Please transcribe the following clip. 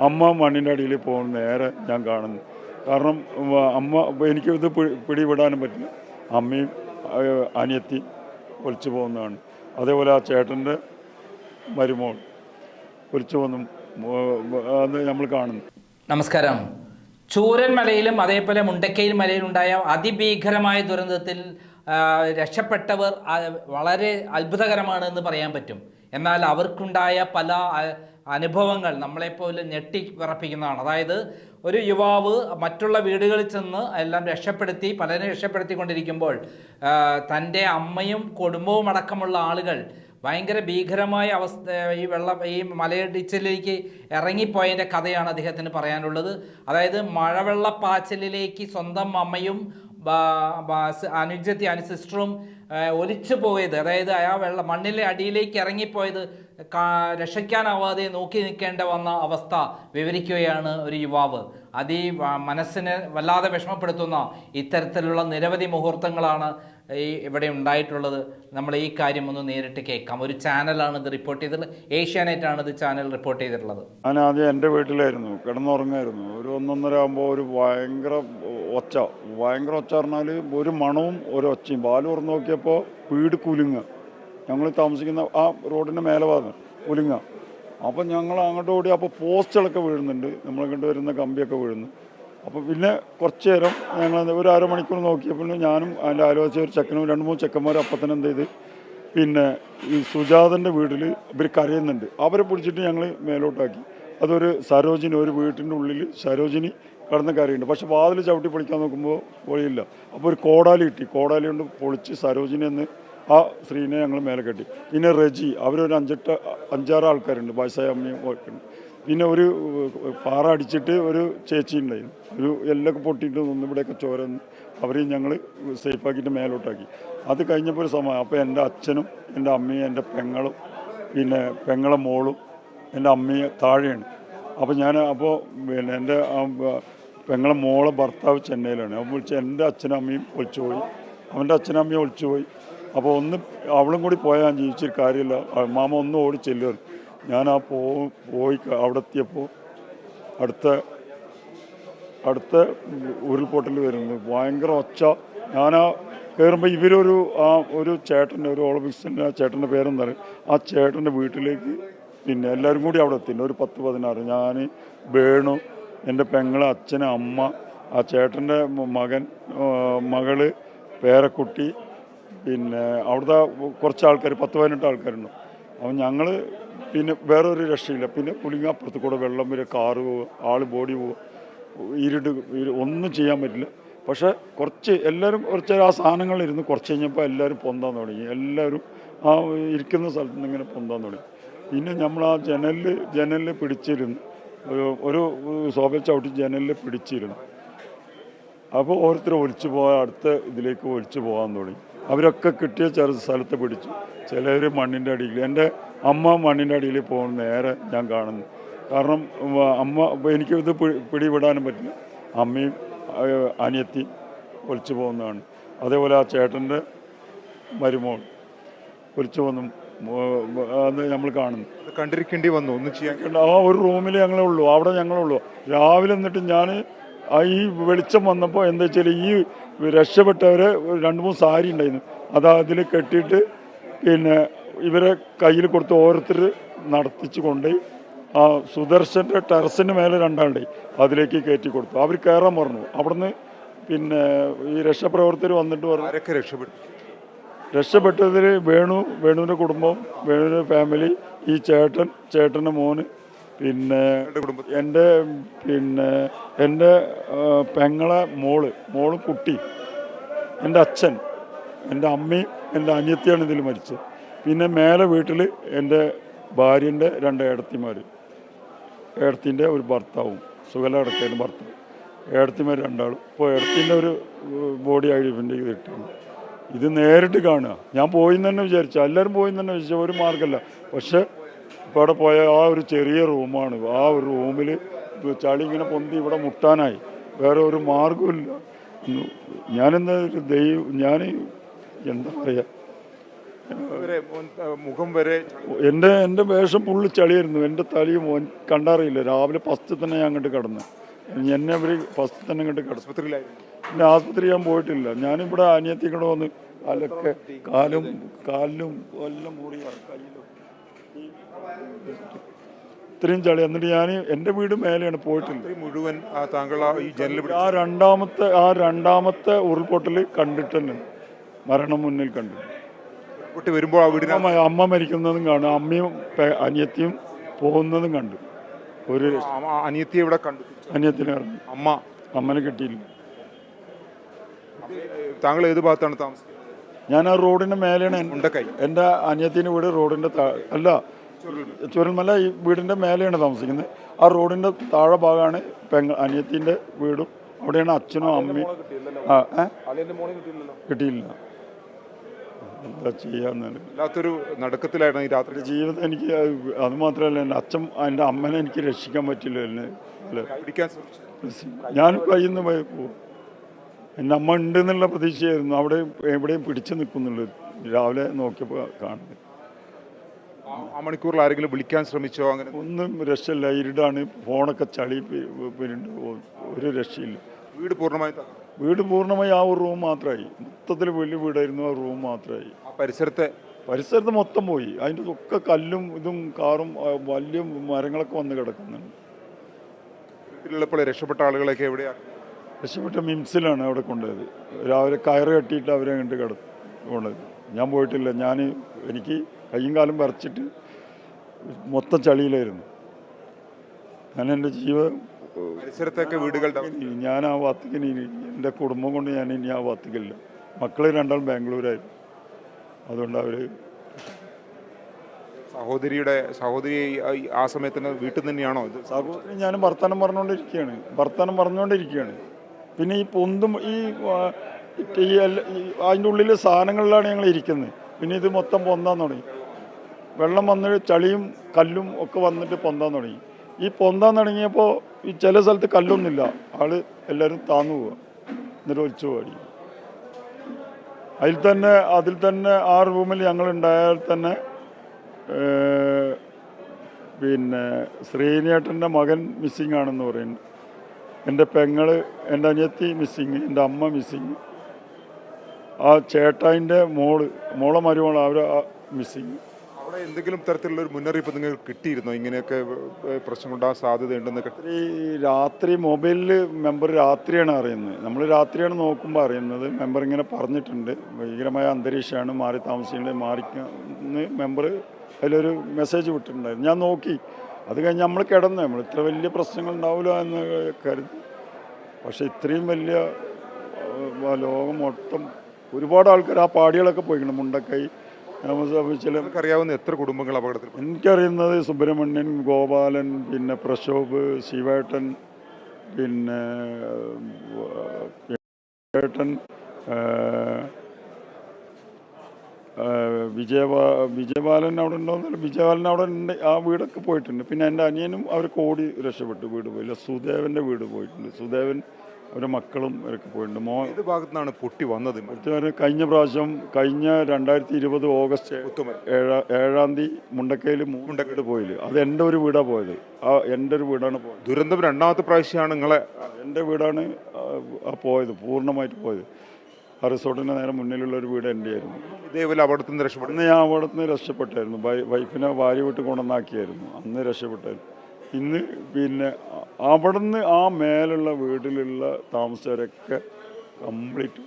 അമ്മ മണ്ണിന്റെ അടിയിൽ പോകുന്ന നേരെ ഞാൻ കാണുന്നു. കാരണം അമ്മ എനിക്ക് ഇത് പിടി- പിടിവിടാനും പറ്റില്ല. അമ്മയും അനിയത്തി ഒളിച്ചു പോകുന്നതാണ്. അതേപോലെ ആ ചേട്ടന്റെ മരുമോൾ ഒലിച്ചു പോകുന്നു. അത് നമ്മൾ കാണുന്നു. നമസ്കാരം. ചൂരൻ മലയിലും അതേപോലെ മുണ്ടക്കയിൽ മലയിലുണ്ടായ അതിഭീകരമായ ദുരന്തത്തിൽ രക്ഷപ്പെട്ടവർ വളരെ അത്ഭുതകരമാണ് എന്ന് പറയാൻ പറ്റും. എന്നാൽ അവർക്കുണ്ടായ പല അനുഭവങ്ങൾ നമ്മളെപ്പോലെ ഞെട്ടി വിറപ്പിക്കുന്നതാണ്. അതായത് ഒരു യുവാവ് മറ്റുള്ള വീടുകളിൽ ചെന്ന് എല്ലാം രക്ഷപ്പെടുത്തി പലരെ രക്ഷപ്പെടുത്തിക്കൊണ്ടിരിക്കുമ്പോൾ തന്റെ അമ്മയും കുടുംബവും അടക്കമുള്ള ആളുകൾ ഭയങ്കര ഭീകരമായ അവസ്ഥ ഈ വെള്ളം ഈ മലയിടിച്ചിലേക്ക് ഇറങ്ങിപ്പോയതിന്റെ കഥയാണ് അദ്ദേഹത്തിന് പറയാനുള്ളത്. അതായത് മഴവെള്ളപ്പാച്ചിലിലേക്ക് സ്വന്തം അമ്മയും അനുജത്തി അനു സിസ്റ്ററും ഒലിച്ചു പോയത്. അതായത് ആ വെള്ളം മണ്ണിലെ അടിയിലേക്ക് ഇറങ്ങിപ്പോയത് രക്ഷിക്കാനാവാതെ നോക്കി നിൽക്കേണ്ട വന്ന അവസ്ഥ വിവരിക്കുകയാണ് ഒരു യുവാവ്. അതീ മനസ്സിന് വല്ലാതെ വിഷമപ്പെടുത്തുന്ന ഇത്തരത്തിലുള്ള നിരവധി മുഹൂർത്തങ്ങളാണ് ഈ ഇവിടെ ഉണ്ടായിട്ടുള്ളത് നമ്മൾ ഈ കാര്യം ഒന്ന് നേരിട്ട് കേൾക്കാം. ഒരു ചാനലാണ് ഇത് റിപ്പോർട്ട് ചെയ്തിട്ടുള്ളത് ഏഷ്യാനെറ്റ് ആണ് ഇത് ചാനൽ റിപ്പോർട്ട് ചെയ്തിട്ടുള്ളത്. ഞാൻ ആദ്യം എന്റെ വീട്ടിലായിരുന്നു. കിടന്നുറങ്ങായിരുന്നു. ഒരു ഒന്നൊന്നര ആകുമ്പോൾ ഒരു ഭയങ്കര ഒച്ച. ഭയങ്കര ഒച്ച പറഞ്ഞാൽ ഒരു മണവും ഒരു ഒച്ചയും. പാൽ തുറന്ന് നോക്കിയപ്പോൾ വീട് കുലുങ്ങ. ഞങ്ങൾ താമസിക്കുന്ന ആ റോഡിന്റെ മേലെ ഭാഗം കുലുങ്ങ. അപ്പം ഞങ്ങൾ അങ്ങോട്ട് ഓടി അപ്പോൾ പോസ്റ്റുകളൊക്കെ വീഴുന്നുണ്ട്. നമ്മളെ കണ്ടുവരുന്ന കമ്പിയൊക്കെ വീഴുന്നു. അപ്പോൾ പിന്നെ കുറച്ച് നേരം ഞങ്ങൾ ഒരു അരമണിക്കൂർ നോക്കിയപ്പോൾ ഞാനും അതിന്റെ ആലോചിച്ച ഒരു ചെക്കനും രണ്ട് മൂന്ന് ചെക്കന്മാരും അപ്പം തന്നെ എന്ത് ചെയ്ത് പിന്നെ ഈ സുജാതന്റെ വീട്ടിൽ ഇവർ കരയുന്നുണ്ട്. അവരെ പിടിച്ചിട്ട് ഞങ്ങൾ മേലോട്ടാക്കി. അതൊരു സരോജിനി ഒരു വീട്ടിന്റെ ഉള്ളിൽ സരോജിനി കടന്ന് കരയുണ്ട് പക്ഷെ വാതിൽ ചവിട്ടി പൊളിക്കാൻ നോക്കുമ്പോൾ പൊളിയില്ല. അപ്പോൾ ഒരു കോടാലി കിട്ടി. കോടാലി കൊണ്ട് പൊളിച്ച് സരോജിനി എന്ന് ആ സ്ത്രീനെ ഞങ്ങൾ മേലെ കെട്ടി. പിന്നെ റെജി അവരൊരു അഞ്ചെട്ട് അഞ്ചാറ് ആൾക്കാരുണ്ട്. വയസ്സായ അമ്മയും ഒക്കെ ഉണ്ട് പിന്നെ ഒരു പാറ അടിച്ചിട്ട് ഒരു ചേച്ചി ഉണ്ടായിരുന്നു. ഒരു എല്ലൊക്കെ പൊട്ടിയിട്ട് നിന്ന് ഇവിടെയൊക്കെ ചോര അവരെയും ഞങ്ങൾ സേഫാക്കിയിട്ട് മേലോട്ടാക്കി. അത് കഴിഞ്ഞപ്പോൾ ഒരു സമയം അപ്പോൾ എന്റെ അച്ഛനും എന്റെ അമ്മയും എന്റെ പെങ്ങളും പിന്നെ പെങ്ങളെ മോളും എന്റെ അമ്മയും താഴെയാണ്. അപ്പോൾ ഞാൻ അപ്പോൾ പിന്നെ എന്റെ പെങ്ങളെ മോളെ ഭർത്താവ് ചെന്നൈയിലാണ്. അപ്പോൾ വിളിച്ച് എന്റെ അച്ഛനും അമ്മയും ഒളിച്ചു പോയി. അവന്റെ അച്ഛനും അമ്മയും ഒളിച്ചു പോയി. അപ്പോൾ ഒന്ന് അവളും കൂടി പോയാൽ ജീവിച്ചൊരു കാര്യമില്ല. മാമ ഒന്ന് ഓടി ചെല്ലുകയാണ് ഞാൻ ആ പോയി അവിടെ എത്തിയപ്പോൾ അടുത്ത അടുത്ത ഉരുൾപൊട്ടൽ വരുന്നത് ഭയങ്കര ഒച്ച. ഞാൻ ആ കയറുമ്പോൾ ഇവരൊരു ആ ഒരു ചേട്ടന്റെ ഒരു ഓളമിക്സിന്റെ ആ ചേട്ടന്റെ പേരെന്താ ആ ചേട്ടന്റെ വീട്ടിലേക്ക് പിന്നെ എല്ലാവരും കൂടി അവിടെ എത്തിയിട്ടുണ്ട് ഒരു പത്ത് പതിനാറ്. ഞാൻ വേണു എന്റെ പെങ്ങൾ അച്ഛൻ അമ്മ ആ ചേട്ടന്റെ മകൻ മകൾ പേരക്കുട്ടി പിന്നെ അവിടുത്തെ കുറച്ച് ആൾക്കാർ പത്ത് പതിനെട്ട് ആൾക്കാരുണ്ട് അപ്പം ഞങ്ങൾ പിന്നെ വേറൊരു രക്ഷയില്ല. പിന്നെ പുളിങ്ങാപ്പുറത്ത് കൂടെ വെള്ളം വരെ കാറ് പോവുക ആൾ ബോഡി പോവുക ഇരുട്ട് ഒന്നും ചെയ്യാൻ പറ്റില്ല. പക്ഷേ കുറച്ച് എല്ലാവരും കുറച്ച് ആ സാധനങ്ങളിരുന്ന് കുറച്ച് കഴിഞ്ഞപ്പോൾ എല്ലാവരും പൊന്താൻ തുടങ്ങി. എല്ലാവരും ആ ഇരിക്കുന്ന സ്ഥലത്ത് നിന്ന് ഇങ്ങനെ പൊന്താൻ തുടങ്ങി. പിന്നെ നമ്മൾ ആ ജനലിൽ ജനലിൽ പിടിച്ചിരുന്നു. ഒരു ഒരു സോഫ ചവിട്ടി ജനലിൽ പിടിച്ചിരുന്നു. അപ്പോൾ ഓരോരുത്തർ ഒലിച്ചു പോയ അടുത്ത ഇതിലേക്ക് ഒലിച്ചു പോകാൻ തുടങ്ങി. അവരൊക്കെ കിട്ടിയ ചെറു സ്ഥലത്ത് പിടിച്ചു. ചിലർ മണ്ണിന്റെ അടിയിൽ. എന്റെ അമ്മ മണ്ണിന്റെ അടിയിൽ പോകുന്ന നേരെ ഞാൻ കാണുന്നു. കാരണം അമ്മ എനിക്ക് ഇത് പിടി- പിടിവിടാനും പറ്റില്ല. അമ്മയും അനിയത്തി ഒലിച്ചു പോകുന്നതാണ്. അതേപോലെ ആ ചേട്ടന്റെ മരുമോൾ ഒലിച്ചു പോകുന്നു അത് നമ്മൾ കാണുന്നു. കണ്ടിരിക്കേണ്ടി വന്നു. ഒന്നും ചെയ്യാൻ. ആ ഒരു റൂമിൽ ഞങ്ങളെ ഉള്ളൂ. അവിടെ ഞങ്ങളുള്ളൂ രാവിലെ എന്നിട്ട് ഞാൻ ഈ വെളിച്ചം വന്നപ്പോൾ എന്താ വെച്ചാൽ ഈ രക്ഷപ്പെട്ടവരെ ഒരു രണ്ട് മൂന്ന് സാരി ഉണ്ടായിരുന്നു. അത് അതിൽ കെട്ടിയിട്ട് പിന്നെ ഇവരെ കയ്യിൽ കൊടുത്ത് ഓരോരുത്തർ നടത്തിച്ച് കൊണ്ടുപോയി. ആ സുദർശന്റെ ടെറസിന് മേലെ രണ്ടാളുടെ അതിലേക്ക് കയറ്റി കൊടുത്തു. അവർ കയറാൻ പറഞ്ഞു. അവിടുന്ന് പിന്നെ ഈ രക്ഷപ്രവർത്തകർ വന്നിട്ട് പറഞ്ഞു. രക്ഷപ്പെട്ടു? രക്ഷപ്പെട്ടതിൽ വേണു വേണുവിന്റെ കുടുംബം വേണുവിന്റെ ഫാമിലി ഈ ചേട്ടൻ ചേട്ടന്റെ മോന് പിന്നെ എന്റെ പിന്നെ എന്റെ പെങ്ങളെ മോൾ മോൾ കുട്ടി എന്റെ അച്ഛൻ എന്റെ അമ്മയും എന്റെ അനിയത്തിയാണ് ഇതിൽ മരിച്ചത്. പിന്നെ മേലെ വീട്ടിൽ എന്റെ ഭാര്യന്റെ രണ്ട് ഏടത്തിമാർ ഏടത്തിന്റെ ഒരു ഭർത്താവും സുഖല അടക്കേന്റെ ഭർത്താവ്. ഏടത്തിമാർ രണ്ടാളും. ഇപ്പോൾ ഏടത്തിന്റെ ഒരു ബോഡി ഐഡന്റിഫൈ കിട്ടുന്നു ഇത് നേരിട്ട് കാണുക. ഞാൻ പോയി തന്നെ വിചാരിച്ചു. എല്ലാവരും പോയി തന്നെ വിചാരിച്ചു. ഒരു മാർഗമല്ല പക്ഷെ അവിടെ പോയ ആ ഒരു ചെറിയ റൂമാണ്. ആ ഒരു റൂമിൽ ചളി ഇങ്ങനെ പൊന്തി ഇവിടെ മുട്ടാനായി. വേറെ ഒരു മാർഗമില്ല ഞാനെന്താ ദൈവം ഞാൻ എന്താ പറയുക മുഖം വരെ എന്റെ എന്റെ വേഷം പുള്ളി ചളിയായിരുന്നു. എന്റെ തലയും മോൻ കണ്ടറിയില്ല. രാവിലെ ഫസ്റ്റ് തന്നെ ഞാൻ അങ്ങോട്ട് കിടന്നു. എന്നെ അവർ ഫസ്റ്റ് തന്നെ അങ്ങോട്ട് കിടന്നു. ആശുപത്രിയിലായിരുന്നു. പിന്നെ ആസ്പത്രി ഞാൻ പോയിട്ടില്ല. ഞാനിവിടെ അനിയത്തിക്കണമെന്ന് അലക്കെ വന്ന് കാലൊക്കെ കാലും കാലിലും എല്ലാം കൂടി കയ്യിലും ഇത്രയും ചളി. എന്നിട്ട് ഞാൻ എന്റെ വീട് മേലെയാണ് പോയിട്ടില്ല മുഴുവൻ ആ, താങ്കൾ ആ ഈ ജനൽ ആ രണ്ടാമത്തെ ആ രണ്ടാമത്തെ ഉരുൾപൊട്ടൽ കണ്ടിട്ടുണ്ട് മരണം മുന്നിൽ കണ്ടു. പൊട്ടി വരുമ്പോൾ ആ വീടിന് അമ്മ മരിക്കുന്നതും കാണും. അമ്മയും അനിയത്തിയും പോകുന്നതും കണ്ടു. ഒരു അനിയത്തിയെ ഇവിടെ കണ്ടു. അനിയത്തിനെ അമ്മ. അമ്മനെ കിട്ടിയില്ല. താങ്കൾ ഏത് ഭാഗത്താണ് താമസിക്കുന്നത്? ഞാൻ ആ റോഡിന്റെ മേലെയാണ് എന്റെ അനിയത്തിന്റെ വീട് റോഡിന്റെ അല്ല ചുരൽമല ഈ വീടിന്റെ മേലെയാണ് താമസിക്കുന്നത്. ആ റോഡിന്റെ താഴെ ഭാഗമാണ് പെങ്ങ അനിയത്തിന്റെ വീടും. അവിടെയാണ് അച്ഛനും അമ്മയും? കിട്ടിയില്ല. എന്താ വല്ലാത്തൊരു നടുക്കത്തിലായിരുന്നു ഈ രാത്രി. ജീവിതം എനിക്ക് അത് മാത്രമല്ല എന്റെ അച്ഛൻ എന്റെ അമ്മനെ എനിക്ക് രക്ഷിക്കാൻ പറ്റില്ല എന്നെ. ഞാൻ കയ്യിൽ നിന്ന് പോയി പോകും അമ്മ ഉണ്ട് എന്നുള്ള പ്രതീക്ഷയായിരുന്നു. അവിടെ എവിടെയും പിടിച്ചു നിൽക്കുന്നുള്ളൂ. രാവിലെ നോക്കിയപ്പോൾ കാണുന്നത്. ആ- മണിക്കൂറിൽ ആരെങ്കിലും വിളിക്കാൻ ശ്രമിച്ചോ അങ്ങനെ? ഒന്നും രക്ഷയില്ല. ഇരുടാണ്. ഫോണൊക്കെ ചളി പിന്നെ ഒരു രക്ഷയില്ല. വീട് പൂർണമായി വീട് പൂർണമായി ആ ഒരു റൂം മാത്രമായി. മൊത്തത്തിൽ വലിയ വീടായിരുന്നു. ആ റൂം മാത്രമായി. പരിസരത്തെ? പരിസരത്ത് മൊത്തം പോയി. അതിന്റെ ഒക്കെ കല്ലും ഇതും കാറും വലിയ മരങ്ങളൊക്കെ വന്ന് കിടക്കുന്നുണ്ട്. രക്ഷപ്പെട്ട ആളുകളൊക്കെ എവിടെയാ? രക്ഷപ്പെട്ട മിംസിലാണ് അവിടെ കൊണ്ടുപോയത്. രാവിലെ കയറ് കെട്ടിയിട്ട് അവരെ കണ്ട് കിടന്നു കൊണ്ടുപോയത്. ഞാൻ പോയിട്ടില്ല. ഞാൻ എനിക്ക് കയ്യും കാലും വരച്ചിട്ട് മൊത്തം ചളിയിലായിരുന്നു. ഞാൻ എന്റെ ജീവ പരിസരത്തൊക്കെ വീടുകൾ. ഞാൻ ആ വാത്തിക്കിന് എന്റെ കുടുംബം കൊണ്ട് ഞാൻ ഇനി ആ വാത്തിക്കില്ല മക്കൾ രണ്ടാളും ബാംഗ്ലൂരായിരുന്നു. അതുകൊണ്ട് അവർ സഹോദരിയുടെ സഹോദരി ആ- ആ സമയത്തിന് വീട്ടിൽ തന്നെയാണോ ഇത്? സഹോദരി ഞാൻ വർത്തമാനം പറഞ്ഞുകൊണ്ടിരിക്കുകയാണ്. വർത്തമാനം പറഞ്ഞുകൊണ്ടിരിക്കുകയാണ്. പിന്നെ ഈ പൊന്തും ഈ ഈ അതിന്റെ ഉള്ളിലെ സാധനങ്ങളിലാണ് ഞങ്ങൾ ഇരിക്കുന്നത്. പിന്നെ ഇത് മൊത്തം പൊന്താൻ തുടങ്ങി. വെള്ളം വന്ന് ചളിയും കല്ലും ഒക്കെ വന്നിട്ട് പൊന്താൻ തുടങ്ങി. ഈ പൊന്താൻ തുടങ്ങിയപ്പോൾ ഈ ചില സ്ഥലത്ത് കല്ലൊന്നുമില്ല. ആൾ എല്ലാവരും താന്നു പോവുക എന്നിട്ട് ഒളിച്ചു പാടി. അതിൽ തന്നെ അതിൽ തന്നെ ആ റൂമിൽ ഞങ്ങൾ ഉണ്ടായാൽ തന്നെ പിന്നെ ശ്രീനേട്ടന്റെ മകൻ മിസ്സിങ് ആണെന്ന് പറയുന്നു. എന്റെ പെങ്ങൾ എന്റെ അനിയത്തി മിസ്സിങ് എന്റെ അമ്മ മിസ്സിങ് ആ ചേട്ടായിന്റെ മോൾ മോളെ മരുമോൾ അവർ മിസ്സിങ് അവിടെ എന്തെങ്കിലും തരത്തിലുള്ള ഒരു മുന്നറിയിപ്പ് നിങ്ങൾക്ക് കിട്ടിയിരുന്നോ? ഇങ്ങനെയൊക്കെ പ്രശ്നം പ്രശ്നങ്ങളുണ്ടാകാൻ സാധ്യതയുണ്ടെന്നൊക്കെ. ഈ രാത്രി മൊബൈലിൽ മെമ്പർ രാത്രിയാണ് അറിയുന്നത്. നമ്മൾ രാത്രിയാണ് നോക്കുമ്പോൾ അറിയുന്നത്. മെമ്പർ ഇങ്ങനെ പറഞ്ഞിട്ടുണ്ട്. ഭീകരമായ അന്തരീക്ഷമാണ് മാറി താമസിക്കേണ്ടത് മാറിക്കുന്ന മെമ്പർ അതിലൊരു മെസ്സേജ് വിട്ടിട്ടുണ്ടായിരുന്നു. ഞാൻ നോക്കി. അത് കഴിഞ്ഞ് നമ്മൾ കിടന്നു നമ്മൾ ഇത്ര വലിയ പ്രശ്നങ്ങൾ ഉണ്ടാവില്ല എന്ന് കരുതി. പക്ഷേ ഇത്രയും വലിയ ലോകം മൊത്തം ഒരുപാട് ആൾക്കാർ ആ പാടികളൊക്കെ പോയിക്കണം. മുണ്ടക്കൈ അറിയാവുന്ന എത്ര കുടുംബങ്ങൾ അപകടത്തിൽ എനിക്കറിയുന്നത് സുബ്രഹ്മണ്യൻ ഗോപാലൻ പിന്നെ പ്രശോഭ് ശിവേട്ടൻ പിന്നെ ഏട്ടൻ വിജയബാ വിജയബാലൻ അവിടെ ഉണ്ടോന്നല്ല വിജയബാലൻ അവിടെ ഉണ്ട് ആ വീടൊക്കെ പോയിട്ടുണ്ട്. പിന്നെ എന്റെ അനിയനും അവർ കോടി രക്ഷപ്പെട്ടു വീട് പോയില്ല സുദേവന്റെ വീട് പോയിട്ടുണ്ട്. സുദേവൻ അവരുടെ മക്കളും അവരൊക്കെ പോയിട്ടുണ്ട്. മോ ഏത് ഭാഗത്തു നിന്നാണ് പൊട്ടി വന്നത് കഴിഞ്ഞ പ്രാവശ്യം കഴിഞ്ഞ രണ്ടായിരത്തി ഇരുപത് ഓഗസ്റ്റ് ഏഴാം ഏഴാ തീയതി മുണ്ടക്കയിൽ മുണ്ടക്കയിൽ. പോയില്ല. അത് എന്റെ ഒരു വീടാണ് പോയത്. ആ എന്റെ ഒരു വീടാണ് പോയത്. ദുരന്തം രണ്ടാമത്തെ പ്രാവശ്യമാണ് നിങ്ങളെ എന്റെ വീടാണ് പോയത് പൂർണമായിട്ട് പോയത്. ആ റിസോർട്ടിന്റെ നേരെ മുന്നിലുള്ള ഒരു വീട് എന്റെ ആയിരുന്നു. ഇതേപോലെ അപകടത്തിൽ നിന്ന് രക്ഷപ്പെട്ടു. അന്ന് ഞാൻ അവിടെ നിന്ന് രക്ഷപ്പെട്ടായിരുന്നു വൈഫിനെ ഭാര്യ വിട്ട് കൊണ്ടുവന്നാക്കിയായിരുന്നു. അന്ന് രക്ഷപ്പെട്ടായിരുന്നു. ഇന്ന് പിന്നെ അവിടുന്ന് ആ മേലുള്ള വീട്ടിലുള്ള താമസക്കാരൊക്കെ കംപ്ലീറ്റ്